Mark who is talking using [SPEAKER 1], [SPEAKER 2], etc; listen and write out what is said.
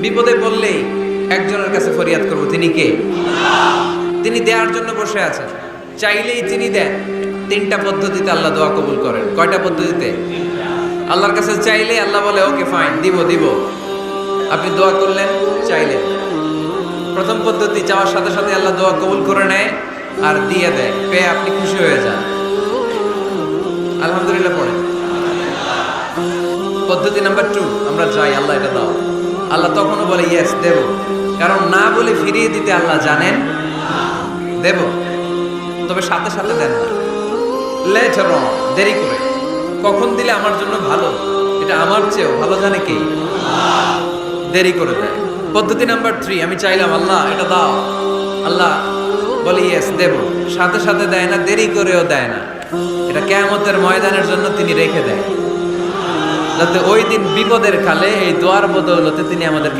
[SPEAKER 1] বিপদে পড়লেই একজনের কাছে ফরিয়াদ করব। তিনি কে? তিনি দেওয়ার জন্য বসে আছেন। চাইলেই তিনি দেন। তিনটা পদ্ধতিতে আল্লাহ দোয়া কবুল করেন। কয়টা পদ্ধতিতে? আল্লাহর কাছে চাইলে আল্লাহ বলে, ওকে ফাইন দিব দিব। আপনি দোয়া করলেন চাইলেন প্রথম পদ্ধতি চাওয়ার সাথে সাথে আল্লাহ দোয়া কবুল করে নেয় আর দিয়ে দেয়। পেয়ে আপনি খুশি হয়ে যান। আলহামদুলিল্লাহ পড়েন। পদ্ধতি নাম্বার টু আমরা যাই, আল্লাহ এটা দাও। আল্লাহ তখনও বলে ইয়েস দেব। কারণ না বলে ফিরিয়ে দিতে আল্লাহ জানেন। দেব। তবে সাথে সাথে দেন না। দেরি করে। কখন দিলে আমার জন্য ভালো? এটা আমার চেয়েও ভালো জানে কি? দেরি করে দেয়। পদ্ধতি নাম্বার থ্রি আমি চাইলাম, আল্লাহ, এটা দাও। আল্লাহ বলে ইয়েস দেব। সাথে সাথে দেয় না, দেরি করেও দেয় না। এটা কেয়ামতের ময়দানের জন্য তিনি রেখে দেয়। যাতে ওই দিন বিপদের কালে এই দোয়ার বদৌলতে তিনি আমাদেরকে